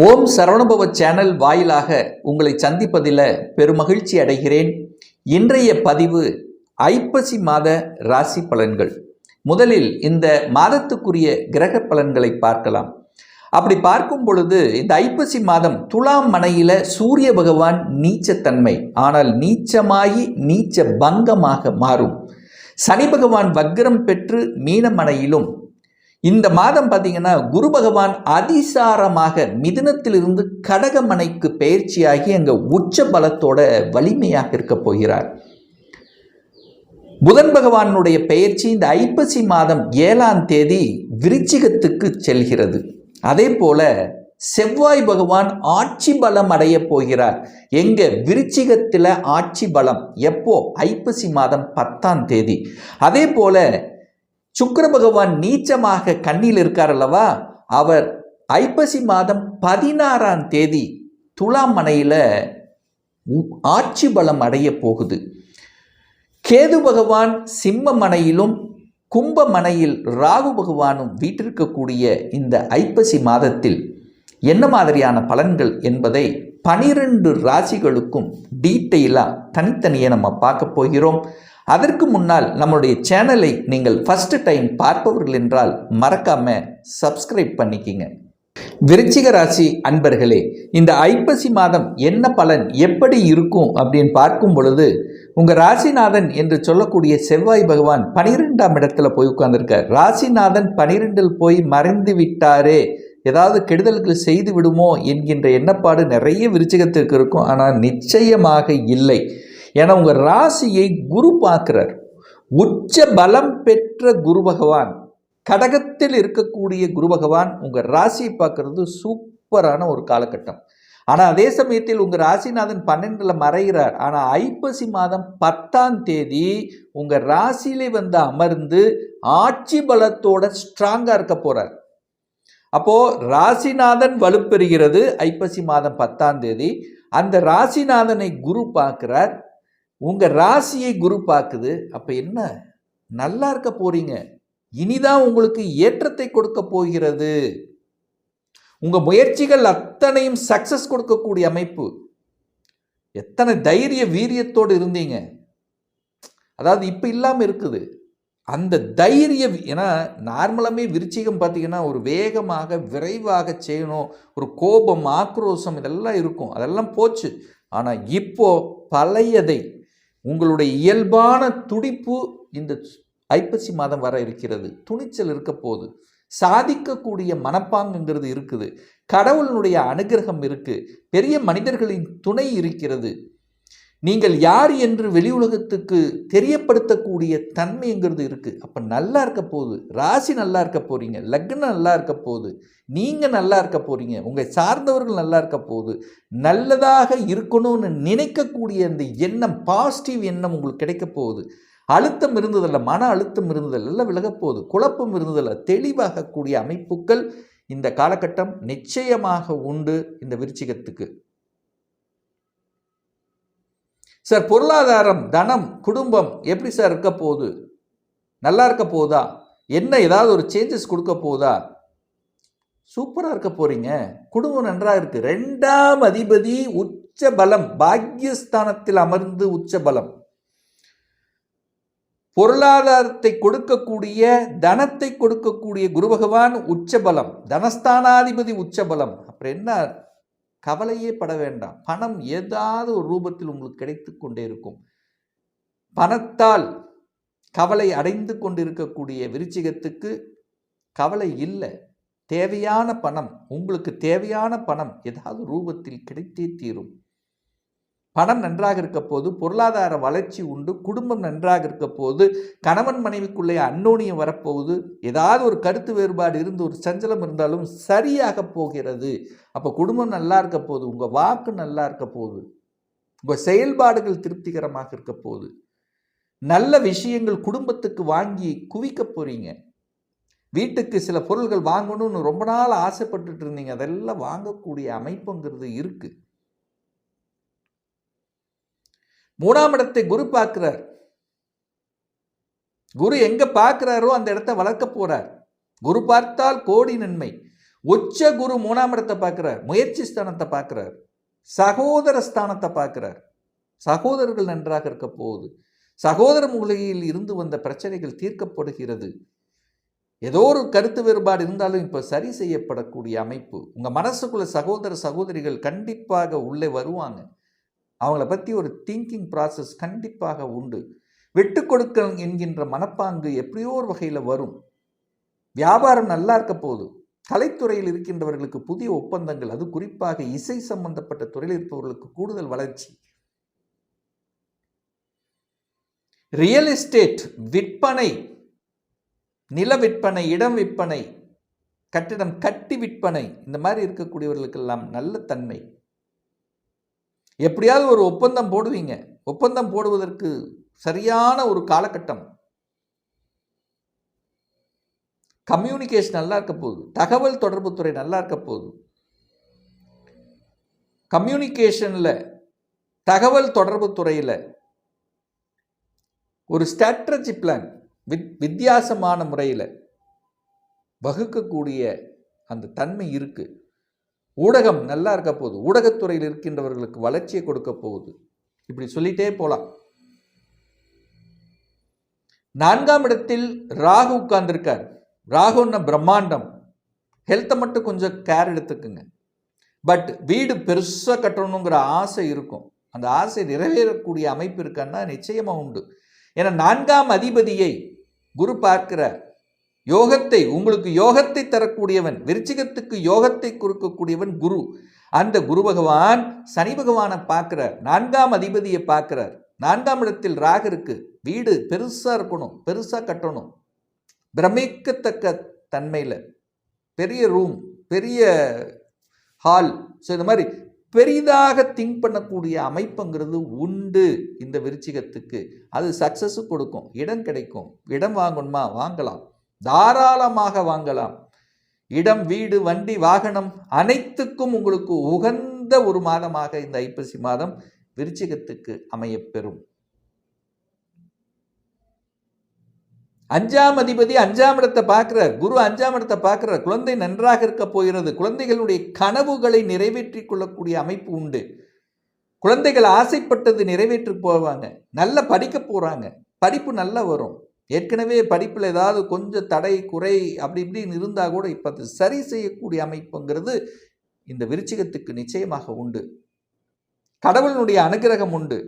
ஓம் Saravanabhava channel வாயிலாக உங்களை சந்திப்பதில் பெருமகிழ்ச்சி அடைகிறேன். இன்றைய பதிவு ஐப்பசி மாத ராசி பலன்கள். முதலில் இந்த மாதத்துக்குரிய கிரக பலன்களை பார்க்கலாம். அப்படி பார்க்கும் பொழுது இந்த ஐப்பசி மாதம் துலாம் மனையில் சூரிய பகவான் நீச்சத்தன்மை. ஆனால் நீச்சமாகி நீச்ச பங்கமாக மாறும். சனி பகவான் வக்ரம் பெற்று மீனமனையிலும் இந்த மாதம் பார்த்தீங்கன்னா குரு பகவான் அதிசாரமாக மிதுனத்திலிருந்து கடகமனைக்கு பயிற்சியாகி அங்கே உச்ச பலத்தோட வலிமையாக இருக்க போகிறார். புதன் பகவானுடைய பெயர்ச்சி இந்த ஐப்பசி மாதம் ஏழாம் தேதி விருச்சிகத்துக்கு செல்கிறது. அதே போல செவ்வாய் பகவான் ஆட்சி பலம் அடைய போகிறார். எங்க விருச்சிகத்தில் ஆட்சி பலம் எப்போ? ஐப்பசி மாதம் பத்தாம் தேதி. அதே போல சுக்கர பகவான் நீச்சமாக கண்ணில் இருக்கார் அல்லவா? அவர் ஐப்பசி மாதம் பதினாறாம் தேதி துலாம் மனையில் ஆட்சி பலம் அடைய போகுது. கேது பகவான் சிம்ம மனையிலும் கும்ப மனையில் ராகு பகவானும் வீட்டிருக்கக்கூடிய இந்த ஐப்பசி மாதத்தில் என்ன மாதிரியான பலன்கள் என்பதை பனிரெண்டு ராசிகளுக்கும் டீட்டெயிலாக தனித்தனியே நம்ம பார்க்க போகிறோம். அதற்கு முன்னால் நம்மளுடைய சேனலை நீங்கள் ஃபஸ்ட்டு டைம் பார்ப்பவர்கள் என்றால் மறக்காம சப்ஸ்கிரைப் பண்ணிக்கிங்க. விருச்சிக ராசி அன்பர்களே இந்த ஐப்பசி மாதம் என்ன பலன் எப்படி இருக்கும் அப்படின்னு பார்க்கும் பொழுது உங்கள் ராசிநாதன் என்று சொல்லக்கூடிய செவ்வாய் பகவான் பனிரெண்டாம் இடத்துல போய் உட்கார்ந்துருக்கார். ராசிநாதன் பனிரெண்டில் போய் மறைந்து விட்டாரே ஏதாவது கெடுதல்கள் செய்து விடுமோ என்கின்ற எண்ணப்பாடு நிறைய விருச்சிகத்திற்கு இருக்கும். ஆனால் நிச்சயமாக இல்லை. ஏன்னா உங்கள் ராசியை குரு பார்க்குறார். உச்ச பலம் பெற்ற குரு பகவான் கடகத்தில் இருக்கக்கூடிய குரு பகவான் உங்கள் ராசியை பார்க்கறது சூப்பரான ஒரு காலகட்டம். ஆனால் அதே சமயத்தில் உங்கள் ராசிநாதன் பன்னெண்டில் மறைகிறார். ஆனால் ஐப்பசி மாதம் பத்தாம் தேதி உங்கள் ராசியிலே வந்து அமர்ந்து ஆட்சி பலத்தோட ஸ்ட்ராங்காக இருக்க போகிறார் அப்போது ராசிநாதன் வலுப்பெறுகிறது ஐப்பசி மாதம் பத்தாம் தேதி. அந்த ராசிநாதனை குரு பார்க்குறார். உங்கள் ராசியை குரு பார்க்குது அப்போ என்ன? நல்லா இருக்க போகிறீங்க இனிதான் உங்களுக்கு ஏற்றத்தை கொடுக்க போகிறது. உங்கள் முயற்சிகள் அத்தனையும் சக்சஸ் கொடுக்கக்கூடிய அமைப்பு. எத்தனை தைரிய வீரியத்தோடு இருந்தீங்க. அதாவது இப்போ இல்லாமல் இருக்குது. அந்த தைரிய ஏன்னா நார்மலாமே விருச்சிகம் பார்த்தீங்கன்னா ஒரு வேகமாக விரைவாக செய்யணும். ஒரு கோபம் ஆக்ரோஷம் இதெல்லாம் இருக்கும். அதெல்லாம் போச்சு. ஆனால் இப்போது பழையதை உங்களுடைய இயல்பான துடிப்பு இந்த ஐப்பசி மாதம் வர இருக்கிறது. துணிச்சல் இருக்க போகுது. சாதிக்கக்கூடிய மனப்பாங்குங்கிறது இருக்குது. கடவுளினுடைய அனுகிரகம் இருக்குது பெரிய மனிதர்களின் துணை இருக்கிறது. நீங்கள் யார் என்று வெளி உலகத்துக்கு தெரியப்படுத்தக்கூடிய தன்மைங்கிறது இருக்குது அப்போ நல்லா இருக்க போகுது. ராசி நல்லா இருக்க போகிறீங்க லக்னம் நல்லா இருக்க போகுது. நீங்கள் நல்லா இருக்க போகிறீங்க உங்கள் சார்ந்தவர்கள் நல்லா இருக்க போகுது. நல்லதாக இருக்கணும்னு நினைக்கக்கூடிய அந்த எண்ணம் பாசிட்டிவ் எண்ணம் உங்களுக்கு கிடைக்க போகுது. அழுத்தம் இருந்ததில்ல மன அழுத்தம் இருந்ததில்ல விலகப்போகுது விலகப் போகுது. குழப்பம் இருந்ததில்ல தெளிவாகக்கூடிய அமைப்புகள் இந்த காலகட்டம் நிச்சயமாக உண்டு இந்த விருச்சிகத்துக்கு. சார் பொருளாதாரம் தனம் குடும்பம் எப்படி சார் இருக்க போகுது? நல்லா இருக்க போகுதா? என்ன ஏதாவது ஒரு சேஞ்சஸ் கொடுக்க போகுதா? சூப்பராக இருக்க போகிறீங்க குடும்பம் நன்றாக இருக்குது ரெண்டாம் அதிபதி உச்ச பலம் பாக்யஸ்தானத்தில் அமர்ந்து உச்ச பலம். பொருளாதாரத்தை கொடுக்கக்கூடிய தனத்தை கொடுக்கக்கூடிய குரு பகவான் உச்சபலம் தனஸ்தானாதிபதி உச்சபலம் அப்புறம் என்ன கவலையே பட வேண்டாம். பணம் ஏதாவது ஒரு ரூபத்தில் உங்களுக்கு கிடைத்து கொண்டே இருக்கும். பணத்தால் கவலை அடைந்து கொண்டிருக்கக்கூடிய விருச்சிகத்துக்கு கவலை இல்லை. தேவையான பணம் உங்களுக்கு தேவையான பணம் ஏதாவது ரூபத்தில் கிடைத்தே தீரும். பணம் நன்றாக இருக்க போது பொருளாதார வளர்ச்சி உண்டு குடும்பம் நன்றாக இருக்க போது கணவன் மனைவிக்குள்ளே அன்னோனியம் வரப்போகுது ஏதாவது ஒரு கருத்து வேறுபாடு இருந்து ஒரு சஞ்சலம் இருந்தாலும் சரியாக போகிறது. அப்போ குடும்பம் நல்லா இருக்க போகுது உங்கள் வாக்கு நல்லா இருக்க போகுது உங்கள் செயல்பாடுகள் திருப்திகரமாக இருக்க போகுது நல்ல விஷயங்கள் குடும்பத்துக்கு வாங்கி குவிக்க போகிறீங்க வீட்டுக்கு சில பொருள்கள் வாங்கணும்னு ரொம்ப நாள் ஆசைப்பட்டுட்டு இருந்தீங்க அதெல்லாம் வாங்கக்கூடிய அமைப்புங்கிறது இருக்குது மூணாம் இடத்தை குரு பார்க்கிறார். குரு எங்க பார்க்கிறாரோ அந்த இடத்த வளர்க்க போறார். குரு பார்த்தால் கோடி நன்மை. உச்ச குரு மூணாம் இடத்தை பார்க்கிறார். முயற்சி ஸ்தானத்தை பார்க்கிறார். சகோதர ஸ்தானத்தை பார்க்கிறார். சகோதரர்கள் நன்றாக இருக்க போகுது. சகோதர மூலையில் இருந்து வந்த பிரச்சனைகள் தீர்க்கப்படுகிறது. ஏதோ ஒரு கருத்து வேறுபாடு இருந்தாலும் இப்போ சரி செய்யப்படக்கூடிய அமைப்பு. உங்கள் மனசுக்குள்ள சகோதர சகோதரிகள் கண்டிப்பாக உள்ளே வருவாங்க. அவங்கள பற்றி ஒரு திங்கிங் ப்ராசஸ் கண்டிப்பாக உண்டு. விட்டு கொடுக்க என்கின்ற மனப்பாங்கு எப்படியோ ஒரு வகையில் வரும். வியாபாரம் நல்லா இருக்க போகுது. கலைத்துறையில் இருக்கின்றவர்களுக்கு புதிய ஒப்பந்தங்கள் அது குறிப்பாக இசை சம்பந்தப்பட்ட துறையில் இருப்பவர்களுக்கு கூடுதல் வளர்ச்சி. ரியல் எஸ்டேட் விற்பனை நில விற்பனை இடம் விற்பனை கட்டிடம் கட்டி விற்பனை இந்த மாதிரி இருக்கக்கூடியவர்களுக்கெல்லாம் நல்ல தன்மை. எப்படியாவது ஒரு ஒப்பந்தம் போடுவீங்க. ஒப்பந்தம் போடுவதற்கு சரியான ஒரு காலகட்டம். கம்யூனிகேஷன் நல்லா இருக்க போகுது. தகவல் தொடர்புத்துறை நல்லா இருக்க போகுது. கம்யூனிகேஷனில் தகவல் தொடர்பு துறையில் ஒரு ஸ்ட்ராட்டஜி பிளான் வித் வித்தியாசமான முறையில் வகுக்கக்கூடிய அந்த தன்மை இருக்குது ஊடகம் நல்லா இருக்க போகுது. ஊடகத்துறையில் இருக்கின்றவர்களுக்கு வளர்ச்சியை கொடுக்க போகுது. இப்படி சொல்லிட்டே போகலாம் நான்காம் இடத்தில் ராகு உட்கார்ந்துருக்கார். ராகுன்ன பிரம்மாண்டம். ஹெல்த்தை மட்டும் கொஞ்சம் கேர் எடுத்துக்குங்க. பட் வீடு பெருசாக கட்டணுங்கிற ஆசை இருக்கும். அந்த ஆசை நிறைவேறக்கூடிய அமைப்பு இருக்கான்னா நிச்சயமாக உண்டு. ஏன்னா நான்காம் அதிபதியை குரு பார்க்கிறார். யோகத்தை உங்களுக்கு யோகத்தை தரக்கூடியவன் விருச்சிகத்துக்கு யோகத்தை கொடுக்கக்கூடியவன் குரு. அந்த குரு பகவான் சனி பகவானை பார்க்கிறார் நான்காம் அதிபதியை பார்க்கிறார். நான்காம் இடத்தில் ராக இருக்கு. வீடு பெருசாக இருக்கணும் பெருசாக கட்டணும். பிரமிக்கத்தக்க தன்மையில். பெரிய ரூம் பெரிய ஹால் ஸோ இந்த மாதிரி பெரிதாக திங்க் பண்ணக்கூடிய அமைப்புங்கிறது உண்டு இந்த விருச்சிகத்துக்கு. அது சக்ஸஸு கொடுக்கும். இடம் கிடைக்கும். இடம் வாங்கணுமா? வாங்கலாம். தாராளமாக வாங்கலாம். இடம் வீடு வண்டி வாகனம் அனைத்துக்கும் உங்களுக்கு உகந்த ஒரு மாதமாக இந்த ஐப்பசி மாதம் விருச்சிகத்துக்கு அமையப்பெறும். அஞ்சாம் அதிபதி அஞ்சாம் இடத்தை பார்க்கிறார். குரு அஞ்சாம் இடத்தை பார்க்கிறார். குழந்தை நன்றாக இருக்க போகிறது. குழந்தைகளுடைய கனவுகளை நிறைவேற்றிக் கொள்ளக்கூடிய அமைப்பு உண்டு. குழந்தைகள் ஆசைப்பட்டது நிறைவேற்றி போவாங்க. நல்லா படிக்க போகிறாங்க படிப்பு நல்லா வரும். ஏற்கனவே படிப்பில் ஏதாவது கொஞ்சம் தடை குறை அப்படி இப்படின்னு இருந்தால் கூட இப்போ அது சரி செய்யக்கூடிய அமைப்புங்கிறது இந்த விருச்சிகத்துக்கு நிச்சயமாக உண்டு. கடவுளினுடைய அனுகிரகம் உண்டு.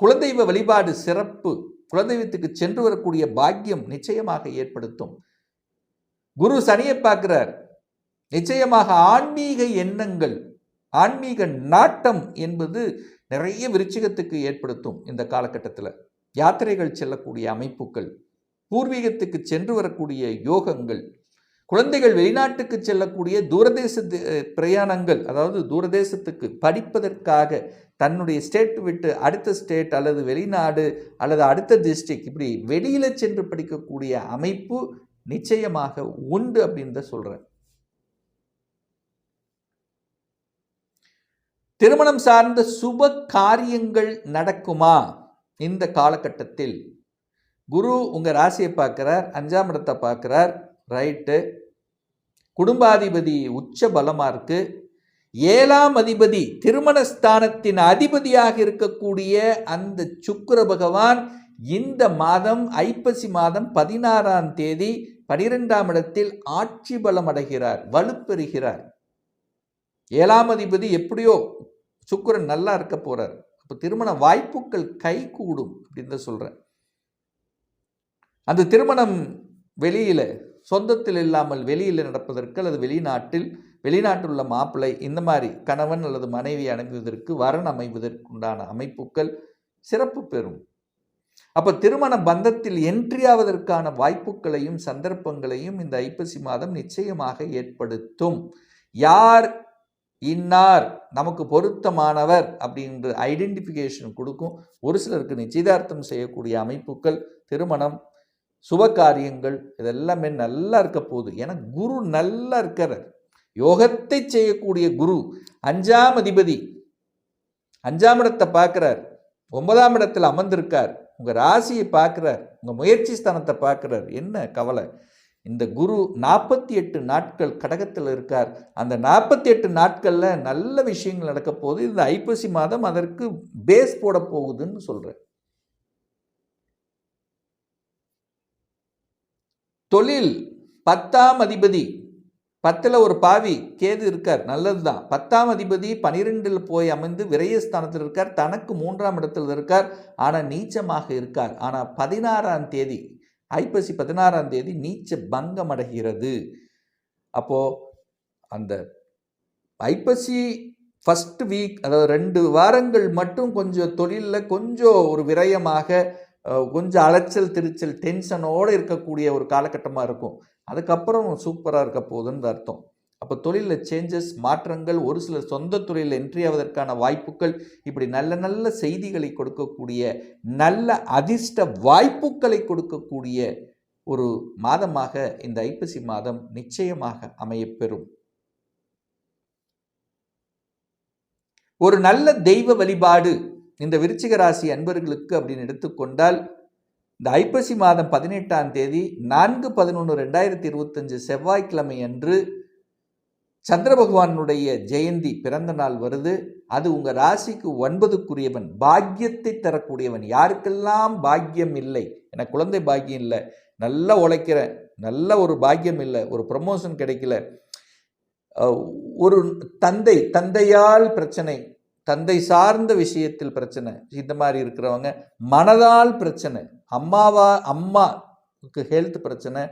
குலதெய்வ வழிபாடு சிறப்பு. குலதெய்வத்துக்கு சென்று வரக்கூடிய பாக்கியம் நிச்சயமாக ஏற்படுத்தும். குரு சனியை பார்க்கிறார். நிச்சயமாக ஆன்மீக எண்ணங்கள் ஆன்மீக நாட்டம் என்பது நிறைய விருச்சிகத்துக்கு ஏற்படுத்தும் இந்த காலகட்டத்தில். யாத்திரைகள் செல்லக்கூடிய அமைப்புகள். பூர்வீகத்துக்கு சென்று வரக்கூடிய யோகங்கள் குழந்தைகள் வெளிநாட்டுக்கு செல்லக்கூடிய தூரதேச பிரயாணங்கள் அதாவது தூரதேசத்துக்கு படிப்பதற்காக தன்னுடைய ஸ்டேட் விட்டு அடுத்த ஸ்டேட் அல்லது வெளிநாடு அல்லது அடுத்த டிஸ்ட்ரிக்ட் இப்படி வெளியில் சென்று படிக்கக்கூடிய அமைப்பு நிச்சயமாக உண்டு அப்படின்னு தான் சொல்கிறேன் திருமணம் சார்ந்த சுப காரியங்கள் நடக்குமா? இந்த காலகட்டத்தில் குரு உங்கள் ராசியை பார்க்குறார் அஞ்சாம் இடத்தை பார்க்குறார் ரைட்டு குடும்பாதிபதி உச்ச பலமாக இருக்குது ஏழாம் அதிபதி திருமணஸ்தானத்தின் அதிபதியாக இருக்கக்கூடிய அந்த சுக்கர பகவான் இந்த மாதம் ஐப்பசி மாதம் பதினாறாம் தேதி பனிரெண்டாம் இடத்தில் ஆட்சி பலம் அடைகிறார் வலுப்பெறுகிறார். ஏழாம் அதிபதி எப்படியோ சுக்கரன் நல்லா இருக்க போகிறார் அப்போ திருமண வாய்ப்புகள் கை கூடும் அப்படின்னு தான் சொல்கிறேன் அந்த திருமணம் வெளியில் சொந்தத்தில் இல்லாமல் வெளியில் நடப்பதற்கு அல்லது வெளிநாட்டில் வெளிநாட்டில் உள்ள மாப்பிள்ளை இந்த மாதிரி கணவன் அல்லது மனைவி அனுப்புவதற்கு வரன் அமைவதற்குண்டான அமைப்புகள் சிறப்பு பெறும். அப்போ திருமண பந்தத்தில் என்ட்ரி ஆவதற்கான வாய்ப்புகளையும் சந்தர்ப்பங்களையும் இந்த ஐப்பசி மாதம் நிச்சயமாக ஏற்படுத்தும். யார் இன்னார் நமக்கு பொருத்தமானவர் அப்படின்ற ஐடென்டிஃபிகேஷன் கொடுக்கும். ஒரு சிலருக்கு நிச்சயதார்த்தம் செய்யக்கூடிய அமைப்புகள் திருமணம் சுப காரியங்கள் இதெல்லாமே நல்லா இருக்க போகுது. ஏன்னா குரு நல்லா இருக்கிறார் யோகத்தை செய்யக்கூடிய குரு அஞ்சாம் அதிபதி. அஞ்சாம் இடத்தை பார்க்குறார். ஒன்பதாம் இடத்தில் அமர்ந்திருக்கார். உங்கள் ராசியை பார்க்குறார். உங்கள் முயற்சி ஸ்தானத்தை பார்க்குறார். என்ன கவலை? இந்த குரு நாற்பத்தி எட்டு நாட்கள் கடகத்தில் இருக்கார். அந்த நாற்பத்தி எட்டு நாட்களில் நல்ல விஷயங்கள் நடக்க போகுது. இந்த ஐப்பசி மாதம் அதற்கு பேஸ் போட போகுதுன்னு சொல்கிறேன் தொழில் பத்தாம் அதிபதி. பத்தில் ஒரு பாவி கேது இருக்கார் நல்லது தான் பத்தாம் அதிபதி பனிரெண்டில் போய் அமைந்து விரயஸ்தானத்தில் இருக்கார் தனக்கு மூன்றாம் இடத்தில் இருக்கார் ஆனால் நீச்சமாக இருக்கார். ஆனால் பதினாறாம் தேதி ஐப்பசி பதினாறாம் தேதி நீச்ச பங்கம் அடைகிறது அப்போது அந்த ஐப்பசி ஃபஸ்ட் வீக் அதாவது ரெண்டு வாரங்கள் மட்டும் கொஞ்சம் தொழிலில் கொஞ்சம் ஒரு விரயமாக கொஞ்சம் அலைச்சல் திருச்சல் டென்ஷனோடு இருக்கக்கூடிய ஒரு காலகட்டமாக இருக்கும். அதுக்கப்புறம் சூப்பராக இருக்க போகுதுன்னு அர்த்தம். அப்போ தொழிலில் சேஞ்சஸ் மாற்றங்கள் ஒரு சில சொந்த தொழிலில் என்ட்ரி ஆவதற்கான வாய்ப்புகள் இப்படி நல்ல நல்ல செய்திகளை கொடுக்கக்கூடிய நல்ல அதிர்ஷ்ட வாய்ப்புகளை கொடுக்கக்கூடிய ஒரு மாதமாக இந்த ஐப்பசி மாதம் நிச்சயமாக அமையப்பெறும். ஒரு நல்ல தெய்வ வழிபாடு இந்த விருச்சிக ராசி அன்பர்களுக்கு அப்படின்னு எடுத்துக்கொண்டால் இந்த ஐப்பசி மாதம் பதினெட்டாம் தேதி நான்கு பதினொன்று ரெண்டாயிரத்தி இருபத்தஞ்சு செவ்வாய்க்கிழமை அன்று சந்திர பகவானுடைய ஜெயந்தி பிறந்த நாள் வருது. அது உங்கள் ராசிக்கு ஒன்பதுக்குரியவன் பாக்கியத்தை தரக்கூடியவன். யாருக்கெல்லாம் பாக்கியம் இல்லை எனக்கு குழந்தை பாக்கியம் இல்லை நல்லா உழைக்கிறேன் நல்ல ஒரு பாக்கியம் இல்லை ஒரு ப்ரமோஷன் கிடைக்கல ஒரு தந்தை தந்தையால் பிரச்சனை தந்தை சார்ந்த விஷயத்தில் பிரச்சனை. இந்த மாதிரி இருக்கிறவங்க மனதால் பிரச்சனை. அம்மாவா அம்மாவுக்கு ஹெல்த் பிரச்சனை.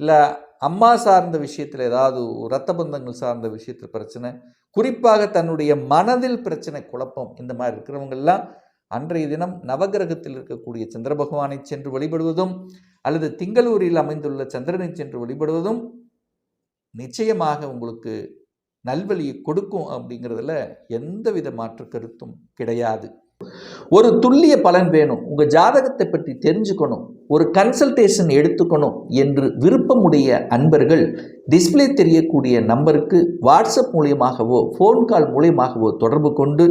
இல்லை அம்மா சார்ந்த விஷயத்தில் ஏதாவது ரத்த பந்தங்கள் சார்ந்த விஷயத்தில் பிரச்சனை. குறிப்பாக தன்னுடைய மனதில் பிரச்சனை குழப்பம் இந்த மாதிரி இருக்கிறவங்கெல்லாம் அன்றைய தினம் நவகிரகத்தில் இருக்கக்கூடிய சந்திர பகவானை சென்று வழிபடுவதும் அல்லது திங்களூரில் அமைந்துள்ள சந்திரனை சென்று வழிபடுவதும் நிச்சயமாக உங்களுக்கு நல்வழியை கொடுக்கும் அப்படிங்கிறதுல எந்தவித மாற்று கருத்தும் கிடையாது. ஒரு துல்லிய பலன் வேணும். உங்கள் ஜாதகத்தை பற்றி தெரிஞ்சுக்கணும். ஒரு கன்சல்டேஷன் எடுத்துக்கணும் என்று விருப்பமுடைய அன்பர்கள் டிஸ்ப்ளே தெரியக்கூடிய நம்பருக்கு வாட்ஸ்அப் மூலியமாகவோ ஃபோன் கால் மூலியமாகவோ தொடர்பு கொண்டு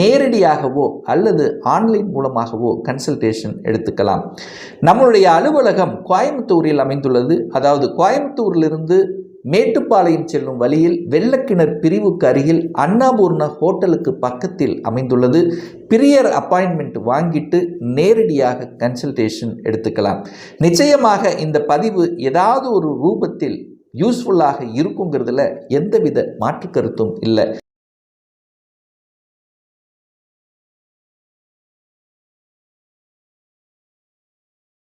நேரடியாகவோ அல்லது ஆன்லைன் மூலமாகவோ கன்சல்டேஷன் எடுத்துக்கலாம். நம்மளுடைய அலுவலகம் கோயம்புத்தூரில் அமைந்துள்ளது. அதாவது கோயம்புத்தூரிலிருந்து மேட்டுப்பாளையம் செல்லும் வழியில் வெள்ளக்கிணர் பிரிவுக்கு அருகில் அண்ணாபூர்ணா ஹோட்டலுக்கு பக்கத்தில் அமைந்துள்ளது. பிரியர் அப்பாயின்மெண்ட் வாங்கிட்டு நேரடியாக கன்சல்டேஷன் எடுத்துக்கலாம். நிச்சயமாக இந்த பதிவு ஏதாவது ஒரு ரூபத்தில் யூஸ்ஃபுல்லாக இருக்குங்கிறதுல எந்தவித மாற்று கருத்தும் இல்லை.